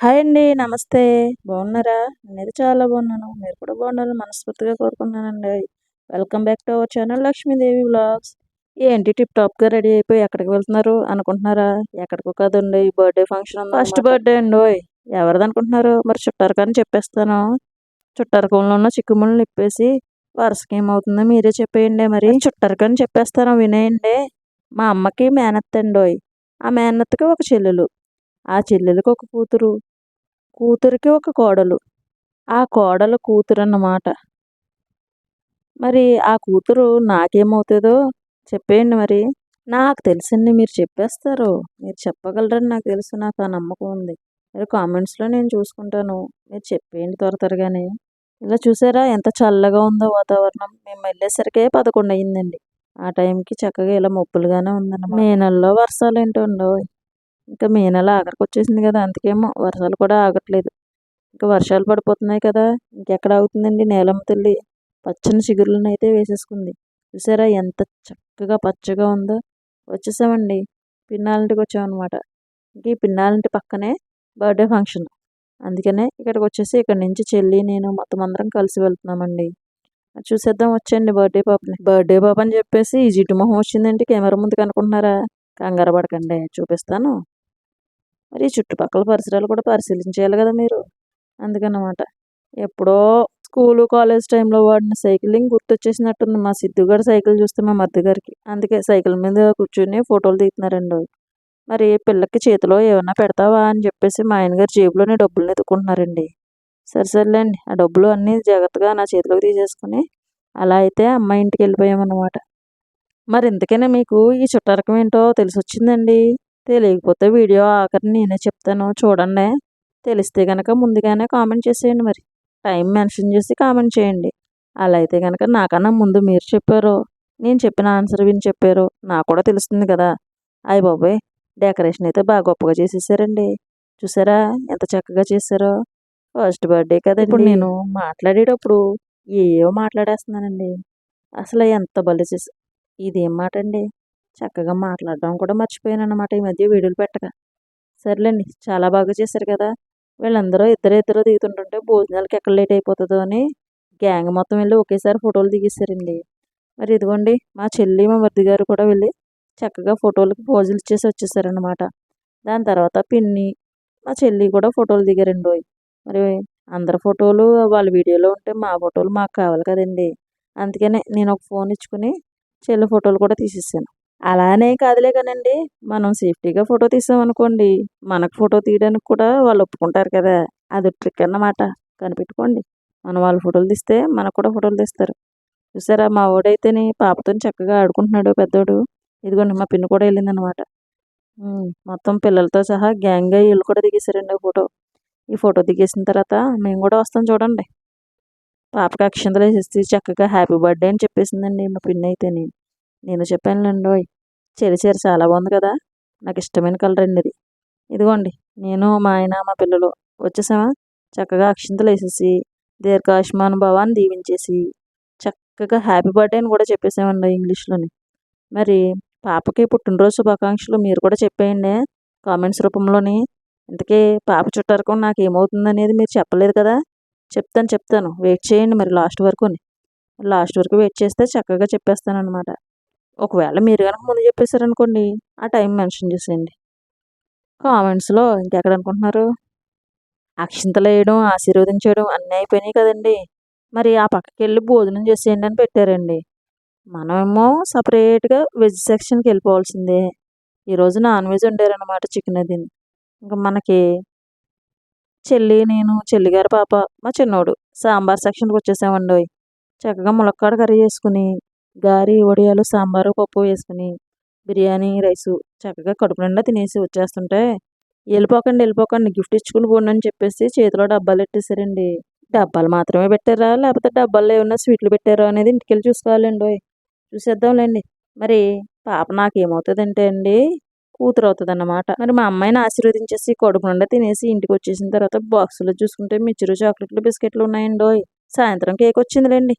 Hi అండి నమస్తే. బాగున్నారా? నేను చాలా బాగున్నాను. మీరు కూడా బాగున్నారని మనస్ఫూర్తిగా కోరుకుంటున్నానండి. Welcome back to our channel Lakshmidevi vlogs. ఏంటి టిప్ టాప్గా రెడీ అయిపోయి ఎక్కడికి వెళ్తున్నారు అనుకుంటున్నారా? ఎక్కడికో కదండి బర్త్డే ఫంక్షన్ ఉంది ఫస్ట్ బర్త్డే అండి ఓయ్. ఎవరిది అనుకుంటున్నారు మరి చుట్టారకని చెప్పేస్తాను. చుట్టారకంలో ఉన్న చిక్కుముళ్ళు నిప్పేసి వరుసకి ఏమవుతుందో మీరే చెప్పేయండి మరి. చుట్టారకని చెప్పేస్తాను వినేయండి. మా అమ్మకి మేనత్త అండి ఓయ్. ఆ మేనత్తకి ఒక చెల్లెలు. ఆ చెల్లెలకి ఒక కూతురు. కూతురికి ఒక కోడలు. ఆ కోడలు కూతురు అన్నమాట మరి ఆ కూతురు నాకేమవుతుందో చెప్పేయండి మరి. నాకు తెలిసింది మీరు చెప్పేస్తారు. మీరు చెప్పగలరని నాకు తెలుసు. నాకు ఆ నమ్మకం ఉంది. మీరు కామెంట్స్లో నేను చూసుకుంటాను. మీరు చెప్పేయండి త్వర త్వరగానే. ఇలా చూసారా? ఎంత చల్లగా ఉందో వాతావరణం. మేము వెళ్ళేసరికే పదకొండు అయ్యిందండి. ఆ టైంకి చక్కగా ఇలా మొప్పులుగానే ఉందన్నమాట. మే నెలలో వర్షాలు ఏంటో ఉండవు ఇంకా మే నెల ఆఖరికి వచ్చేసింది కదా అందుకేమో వర్షాలు కూడా ఆగట్లేదు. ఇంకా వర్షాలు పడిపోతున్నాయి కదా ఇంకెక్కడ ఆగుతుందండి నేలమ్మ తల్లి? పచ్చని చిగురులను అయితే వేసేసుకుంది. చూసారా ఎంత చక్కగా పచ్చగా ఉందో? వచ్చేసామండి. పిన్నాలింటికి వచ్చామన్నమాట. ఇంక ఈ పిన్నాలింటి పక్కనే బర్త్డే ఫంక్షన్. అందుకనే ఇక్కడికి వచ్చేసి ఇక్కడ నుంచి చెల్లి నేను మొత్తం అందరం కలిసి వెళ్తున్నామండి. చూసేద్దాం వచ్చేయండి బర్త్డే పాపని. బర్త్డే పాప అని చెప్పేసి ఈ జిడ్డు మొహం వచ్చిందంటే కెమెరా ముందు కనుకుంటున్నారా కంగారు పడకండి చూపిస్తాను. మరి చుట్టుపక్కల పరిసరాలు కూడా పరిశీలించేయాలి కదా మీరు. అందుకనమాట ఎప్పుడో స్కూలు కాలేజ్ టైంలో వాడిన సైకిలింగ్ గుర్తొచ్చేసినట్టుంది. మా సిద్ధుగారు సైకిల్ చూస్తే మా మధ్య గారికి. అందుకే సైకిల్ మీద కూర్చొని ఫోటోలు తీస్తున్నారండి మరి పిల్లకి చేతిలో ఏమన్నా పెడతావా అని చెప్పేసి మా ఆయనగారు జేబులోనే డబ్బులు ఎత్తుకుంటున్నారండి సరే సర్లేండి. ఆ డబ్బులు అన్నీ జాగ్రత్తగా నా చేతిలోకి తీసేసుకుని అలా అయితే అమ్మాయి ఇంటికి వెళ్ళిపోయామన్నమాట. మరి ఇంతకైనా మీకు ఈ చుట్టరకం ఏంటో తెలిసి వచ్చిందండి తెలియకపోతే వీడియో ఆఖరిని నేనే చెప్తాను. చూడండి. తెలిస్తే కనుక ముందుగానే కామెంట్ చేసేయండి మరి. టైం మెన్షన్ చేసి కామెంట్ చేయండి. అలా అయితే కనుక నాకన్నా ముందు మీరు చెప్పారు. నేను చెప్పిన ఆన్సర్ విని చెప్పారు. నాకు కూడా తెలుస్తుంది కదా. అయ్య బాబాయ్! డెకరేషన్ అయితే బాగా గొప్పగా చేసేసారండి. చూసారా? ఎంత చక్కగా చేశారో. ఫస్ట్ బర్త్డే కదా ఇప్పుడు నేను మాట్లాడేటప్పుడు ఏవో మాట్లాడేస్తున్నానండి. అసలు ఎంత బలి చేసి ఇదేం మాట అండి చక్కగా మాట్లాడడం కూడా మర్చిపోయాను అనమాట ఈ మధ్య వీడియోలు పెట్టక. సర్లేండి చాలా బాగా చేశారు కదా. వీళ్ళందరూ ఇద్దరు ఇద్దరు దిగుతుంటుంటే భోజనాలకి ఎక్కడ లేట్ అయిపోతుందో అని గ్యాంగ్ మొత్తం వెళ్ళి ఒకేసారి ఫోటోలు దిగేశారండి. మరి ఇదిగోండి మా చెల్లి మా మరిది గారు కూడా వెళ్ళి చక్కగా ఫోటోలకి పోజులు ఇచ్చేసి వచ్చేసారనమాట దాని తర్వాత పిన్ని మా చెల్లి కూడా ఫోటోలు దిగారండి. మరి అందరి ఫోటోలు వాళ్ళ వీడియోలో ఉంటే మా ఫోటోలు మాకు కావాలి కదండి. అందుకనే నేను ఒక ఫోన్ ఇచ్చుకుని చెల్లి ఫోటోలు కూడా తీసేసాను. అలానే కాదులే కానండి మనం సేఫ్టీగా ఫోటో తీసామనుకోండి మనకు ఫోటో తీయడానికి కూడా వాళ్ళు ఒప్పుకుంటారు కదా అది ట్రిక్ అన్నమాట. కనిపెట్టుకోండి మనం వాళ్ళు ఫోటోలు తీస్తే మనకు కూడా ఫోటోలు తీస్తారు. చూసారా మా ఓడైతేనే పాపతో చక్కగా ఆడుకుంటున్నాడు పెద్దోడు. ఇదిగోండి మా పిన్ను కూడా వెళ్ళిందనమాట మొత్తం పిల్లలతో సహా గ్యాంగ్గా వీళ్ళు కూడా దిగేశారండి ఫోటో. ఈ ఫోటో దిగేసిన తర్వాత మేము కూడా వస్తాం చూడండి. పాపకి అక్షంతలు వేసేసి చక్కగా హ్యాపీ బర్త్డే అని చెప్పేసిందండి మా పిన్ అయితేనే. నేను చెప్పానులేండి చెరి చీర చాలా బాగుంది కదా. నాకు ఇష్టమైన కలర్ అండి ఇది ఇదిగోండి నేను మా ఆయన మా పిల్లలు వచ్చేసామా? చక్కగా అక్షింతలు వేసేసి దీర్ఘాయుష్మాన్ భవాన్ని దీవించేసి చక్కగా హ్యాపీ బర్త్డే అని కూడా చెప్పేసామండి ఇంగ్లీష్లోని. మరి పాపకి పుట్టినరోజు శుభాకాంక్షలు మీరు కూడా చెప్పేయండి. కామెంట్స్ రూపంలోని ఇంతకీ పాప చుట్టారకం నాకు ఏమవుతుంది అనేది మీరు చెప్పలేదు కదా. చెప్తాను చెప్తాను. వెయిట్ చేయండి మరి లాస్ట్ వరకు లాస్ట్ వరకు వెయిట్ చేస్తే చక్కగా చెప్పేస్తాను అనమాట ఒకవేళ మీరు కనుక ముందు చెప్పేశారనుకోండి ఆ టైం మెన్షన్ చేసేయండి. కామెంట్స్లో ఇంకెక్కడ అనుకుంటున్నారు అక్షింతలు వేయడం ఆశీర్వదించడం అన్నీ అయిపోయినాయి కదండి. మరి ఆ పక్కకి వెళ్ళి భోజనం చేసేయండి అని పెట్టారండి. మనమేమో సపరేట్గా వెజ్ సెక్షన్కి వెళ్ళిపోవాల్సిందే. ఈరోజు నాన్ వెజ్ వండారనమాట చికెన్ అది. ఇంకా మనకి చెల్లి నేను చెల్లిగారి పాప మా చిన్నోడు సాంబార్ సెక్షన్కి వచ్చేసామండి చక్కగా ములక్కాడ కర్రీ చేసుకుని గారి వడియాలు సాంబారు పప్పు వేసుకుని బిర్యానీ రైసు చక్కగా కడుపు నిండా తినేసి వచ్చేస్తుంటే వెళ్ళిపోకండి వెళ్ళిపోకండి గిఫ్ట్ ఇచ్చుకుని పోండి అని చెప్పేసి చేతిలో డబ్బాలు పెట్టేశారండి. డబ్బాలు మాత్రమే పెట్టారా? లేకపోతే డబ్బాల్లో ఏమన్నా స్వీట్లు పెట్టారా అనేది ఇంటికి వెళ్ళి చూసుకోవాలండి చూసేద్దాంలేండి మరి పాప నాకేమవుతుందంటే అండి కూతురు అవుతుంది అన్నమాట మరి మా అమ్మాయిని ఆశీర్వదించేసి కడుపు నిండా తినేసి ఇంటికి వచ్చేసిన తర్వాత బాక్సులో చూసుకుంటే మిచ్చరు చాక్లెట్లు బిస్కెట్లు ఉన్నాయండి సాయంత్రం కేక్ వచ్చిందిలేండి.